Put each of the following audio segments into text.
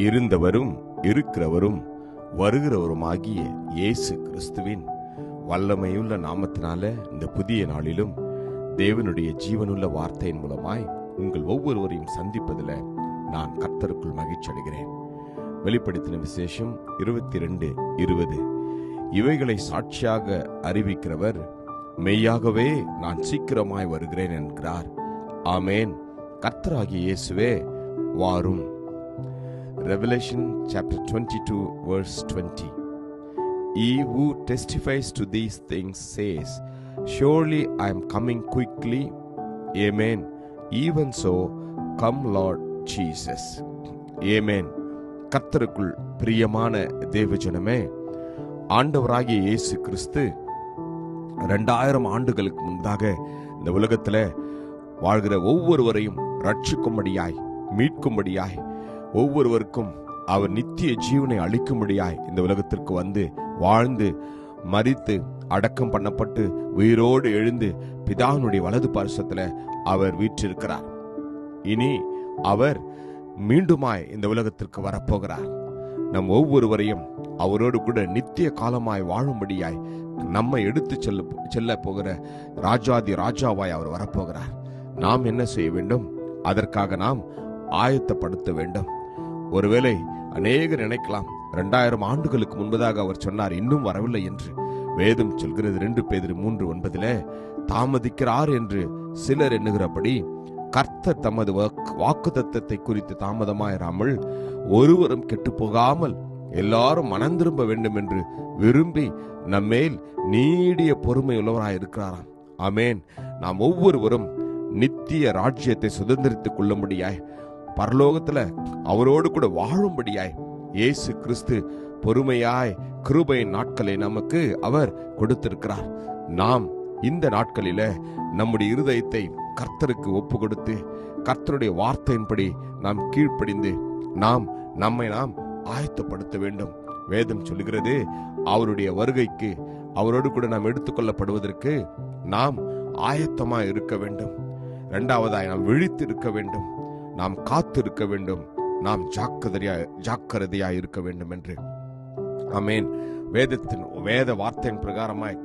இருந்தவரும் இருக்கிறவரும் வருகிறவருமாகிய இயேசு கிறிஸ்துவின் வல்லமையுள்ள நாமத்தினால இந்த புதிய நாளிலும் தேவனுடைய ஜீவனுள்ள வார்த்தையின் மூலமாய் உங்கள் ஒவ்வொருவரையும் சந்திப்பதில் நான் கர்த்தருக்குள் மகிழ்ச்சி அடைகிறேன் வெளிப்படுத்தின விசேஷம் இருபத்தி ரெண்டு இருபது. இவைகளை சாட்சியாக அறிவிக்கிறவர் மெய்யாகவே நான் சீக்கிரமாய் வருகிறேன் என்கிறார். ஆமேன். கர்த்தராகிய இயேசுவே வாரும். Revelation chapter 22 verse 20 He who testifies to these things says surely I am coming quickly amen even so come Lord Jesus amen கர்த்தருக்குள் பிரியமான தேவஜனமே ஆண்டவராகிய இயேசு கிறிஸ்து ரெண்டாயிரம் ஆண்டுகளுக்கு முன்பாக இந்த உலகத்துல வாழ்கிற ஒவ்வொருவரையும் ரட்சிக்கும்படியாய் மீட்கும்படியாய் ஒவ்வொருவருக்கும் அவர் நித்திய ஜீவனை அளிக்கும்படியாய் இந்த உலகத்திற்கு வந்து வாழ்ந்து மதித்து அடக்கம் பண்ணப்பட்டு உயிரோடு எழுந்து பிதாவினுடைய வலது பரிசத்தில் அவர் வீற்றிருக்கிறார். இனி அவர் மீண்டுமாய் இந்த உலகத்திற்கு வரப்போகிறார். நம் ஒவ்வொருவரையும் அவரோடு கூட நித்திய காலமாய் வாழும்படியாய் நம்மை எடுத்து செல்ல செல்ல போகிற ராஜாதி ராஜாவாய் அவர் வரப்போகிறார். நாம் என்ன செய்ய வேண்டும்? அதற்காக நாம் ஆயத்தப்படுத்த வேண்டும். ஒருவேளை அநேகர் நினைக்கலாம் இரண்டாயிரம் ஆண்டுகளுக்கு முன்பதாக அவர் சொன்னார் இன்னும் வரவில்லை என்று. வேதம் சொல்கிறது ரெண்டு பேதிரு மூன்று ஒன்பதுல தாமதிக்கிறார் என்று சிலர் எண்ணுகிறபடி கர்த்தர் தமது வாக்கு தத்தத்தை குறித்து தாமதமாயிராமல் ஒருவரும் கெட்டு போகாமல் எல்லாரும் மனம் திரும்ப வேண்டும் என்று விரும்பி நம்மேல் நீடிய பொறுமை உள்ளவராய் இருக்கிறாராம். ஆமேன். நாம் ஒவ்வொருவரும் நித்திய ராஜ்யத்தை சுதந்திரித்துக் கொள்ளும்படியாய் பரலோகத்துல அவரோடு கூட வாழும்படியாய் இயேசு கிறிஸ்து பொறுமையாய் கிருபையின் நாட்களை நமக்கு அவர் கொடுத்திருக்கிறார். நாம் இந்த நாட்களில நம்முடைய இருதயத்தை கர்த்தருக்கு ஒப்பு கொடுத்து கர்த்தருடைய வார்த்தையின்படி நாம் கீழ்ப்படிந்து நாம் நம்மை நாம் ஆயத்தப்படுத்த வேண்டும். வேதம் சொல்லுகிறது அவருடைய வருகைக்கு அவரோடு கூட நாம் எடுத்துக்கொள்ளப்படுவதற்கு நாம் ஆயத்தமாய் இருக்க வேண்டும். இரண்டாவதாய் நாம் விழித்து இருக்க வேண்டும். நாம் காத்திருக்க வேண்டும். நாம் ஜாக்கிரதையா ஜாக்கிரதையா இருக்க வேண்டும் என்று. அமேன் வேதத்தின் வேத வார்த்தையின் பிரகாரமாய்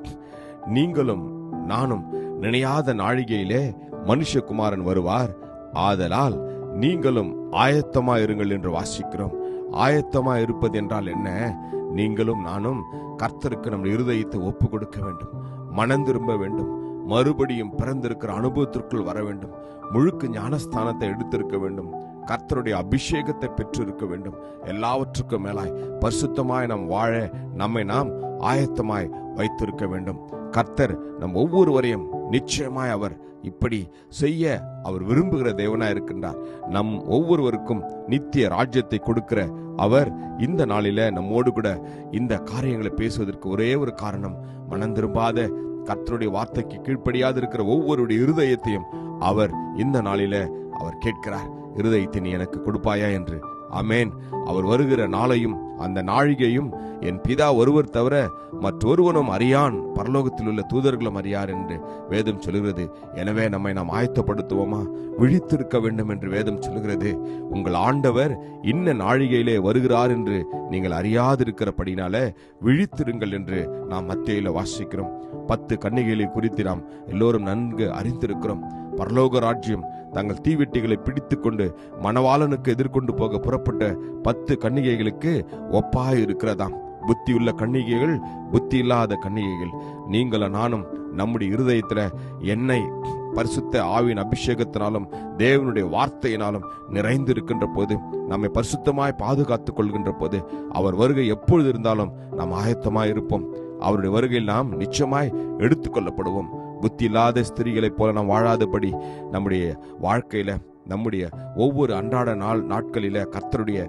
நீங்களும் நானும் நினையாத நாழிகையிலே மனுஷகுமாரன் வருவார். ஆதலால் நீங்களும் ஆயத்தமா இருங்கள் என்று வாசிக்கிறோம். ஆயத்தமா இருப்பது என்றால் என்ன? நீங்களும் நானும் கர்த்தருக்கு நம் இருதயத்தை ஒப்பு கொடுக்க வேண்டும். மனம் திரும்ப வேண்டும். மறுபடியும் பிறந்திருக்கிற அனுபவத்திற்குள் வர வேண்டும். முழுக்க ஞானஸ்தானத்தை எடுத்திருக்க வேண்டும். கர்த்தருடைய அபிஷேகத்தை பெற்றிருக்க வேண்டும். எல்லாவற்றுக்கும் மேலாய் பரிசுத்தமாய் நாம் வாழ நம்மை நாம் ஆயத்தமாய் வைத்திருக்க வேண்டும். கர்த்தர் நம் ஒவ்வொருவரையும் நிச்சயமாய் அவர் இப்படி செய்ய அவர் விரும்புகிற தேவனாய் இருக்கின்றார். நம் ஒவ்வொருவருக்கும் நித்திய ராஜ்யத்தை கொடுக்கிற அவர் இந்த நாளில நம்மோடு கூட இந்த காரியங்களை பேசுவதற்கு ஒரே ஒரு காரணம் மனம் திரும்பாத கர்த்தருடைய வார்த்தைக்கு கீழ்ப்படியாது இருக்கிற ஒவ்வொருடைய இருதயத்தையும் அவர் இந்த நாளில அவர் கேட்கிறார். இருதயத்தை நீ எனக்கு கொடுப்பாயா என்று. அமேன் அவர் வருகிற நாளையும் அந்த நாழிகையும் என் பிதா ஒருவர் தவிர மற்றொருவனும் அறியான். பரலோகத்தில் உள்ள தூதர்களும் அறியார் என்று வேதம் சொல்லுகிறது. எனவே நம்மை நாம் ஆயத்தப்படுத்துவோமா? விழித்திருக்க வேண்டும் என்று வேதம் சொல்லுகிறது. உங்கள் ஆண்டவர் இன்ன நாழிகையிலே வருகிறார் என்று நீங்கள் அறியாதிருக்கிறபடினால விழித்திருங்கள் என்று நாம் மத்தியில வாசிக்கிறோம். பத்து கன்னிகைகளை குறித்து நாம் எல்லோரும் நன்கு அறிந்திருக்கிறோம். பரலோக ராஜ்யம் தங்கள் தீவெட்டிகளை பிடித்து கொண்டு மணவாளனுக்கு எதிர்கொண்டு போக புறப்பட்ட பத்து கன்னிகைகளுக்கு ஒப்பாக இருக்கிறதாம் புத்தியுள்ள கன்னிகைகள் புத்தி இல்லாத கன்னிகைகள். நீங்களும் நானும் நம்முடைய இருதயத்துல எண்ணெய் பரிசுத்த ஆவின் அபிஷேகத்தினாலும் தேவனுடைய வார்த்தையினாலும் நிறைந்திருக்கின்ற போது நம்மை பரிசுத்தமாய் பாதுகாத்துக் கொள்கின்ற போது அவர் வருகை எப்பொழுது இருந்தாலும் நாம் ஆயத்தமாய் இருப்போம் அவருடைய வருகையில் நாம் நிச்சயமாய் எடுத்துக்கொள்ளப்படுவோம். புத்தி இல்லாத ஸ்திரீகளைப் போல நாம் வாழாதபடி நம்முடைய வாழ்க்கையில நம்முடைய ஒவ்வொரு அன்றாட நாள் நாட்களில கர்த்தருடைய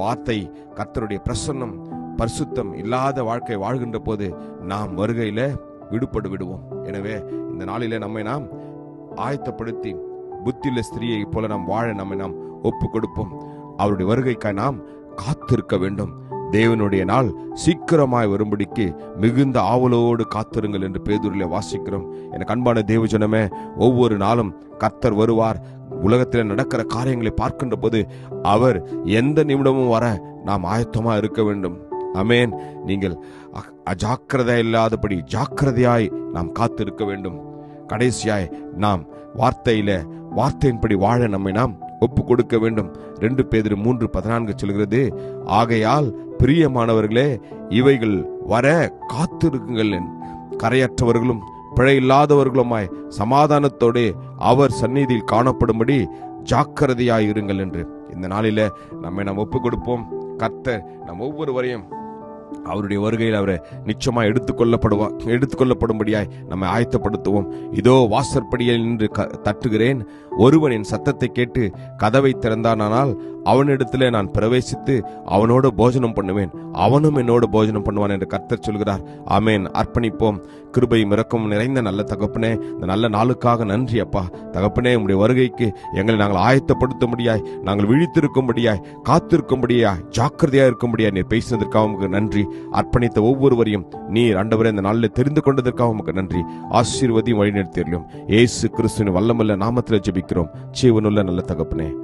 வார்த்தை கர்த்தருடைய பிரசன்னம் பரிசுத்தம் இல்லாத வாழ்க்கை வாழ்கின்ற போது நாம் வருகையில விடுபட்டு விடுவோம். எனவே இந்த நாளில நம்மை நாம் ஆயத்தப்படுத்தி புத்தியுள்ள ஸ்திரீயை போல நாம் வாழ நம்மை நாம் ஒப்பு கொடுப்போம் அவருடைய வருகைக்காய் நாம் காத்திருக்க வேண்டும். தேவனுடைய நாள் சீக்கிரமாய் வரும்படிக்கு மிகுந்த ஆவலோடு காத்திருங்கள் என்று பேதூரில் வாசிக்கிறோம். எனக்கு அன்பான தேவஜனமே ஒவ்வொரு நாளும் கர்த்தர் வருவார். உலகத்தில் நடக்கிற காரியங்களை பார்க்கின்ற போது அவர் எந்த நிமிடமும் வர நாம் ஆயத்தமாக இருக்க வேண்டும். அமேன் நீங்கள் அஜாக்கிரதை இல்லாதபடி ஜாக்கிரதையாய் நாம் காத்திருக்க வேண்டும். கடைசியாய் நாம் வார்த்தையில வார்த்தையின்படி வாழ நம்மை நாம் ஒப்பு கொடுக்க வேண்டும் ரெண்டு பேதிரு மூன்று பதினான்கு சொல்கிறது ஆகையால் பிரியமானவர்களே இவைகள் வர காத்திருக்குங்கள் கரையற்றவர்களும் பிழை இல்லாதவர்களுமாய் சமாதானத்தோடே அவர் சந்நிதியில் காணப்படும்படி ஜாக்கிரதையாயிருங்கள் என்று. இந்த நாளில நம்மை நாம் ஒப்பு கொடுப்போம் கர்த்தர் நம் ஒவ்வொருவரையும் அவருடைய வருகையில் அவரை நிச்சயமா எடுத்துக்கொள்ளப்படுவா எடுத்துக்கொள்ளப்படும்படியாய் நம்மை ஆயத்தப்படுத்துவோம். இதோ வாசற்படியில் நின்று க- தட்டுகிறேன். ஒருவன் என் சத்தத்தை கேட்டு கதவை திறந்தானால் அவனிடத்திலே நான் பிரவேசித்து அவனோடு போஜனம் பண்ணுவேன். அவனும் என்னோடு போஜனம் பண்ணுவான் என்று கர்த்தர் சொல்கிறார். ஆமேன். அர்ப்பணிப்போம். கிருபை இரக்கமும் நிறைந்த நல்ல தகப்பனே இந்த நல்ல நாளுக்காக நன்றி அப்பா. தகப்பனே உடைய வருகைக்கு எங்களை நாங்கள் ஆயத்தப்படுத்தும்படியாய் நாங்கள் விழித்திருக்கும்படியாய் காத்திருக்கும்படியாய் ஜாக்கிரதையாக இருக்கும்படியாய் நீர் பேசினதற்காக உமக்கு நன்றி. அர்ப்பணித்த ஒவ்வொருவரையும் நீர் ஆண்டவரே இந்த நாளில் தெரிந்து கொண்டதற்காக உமக்கு நன்றி. ஆசீர்வதியும் வழிநடத்தியும் இயேசு கிறிஸ்துவின் வல்லமல்ல நாமத்தில் ஜெபிக்கிறோம். ஜீவனுள்ள நல்ல தகப்பனே.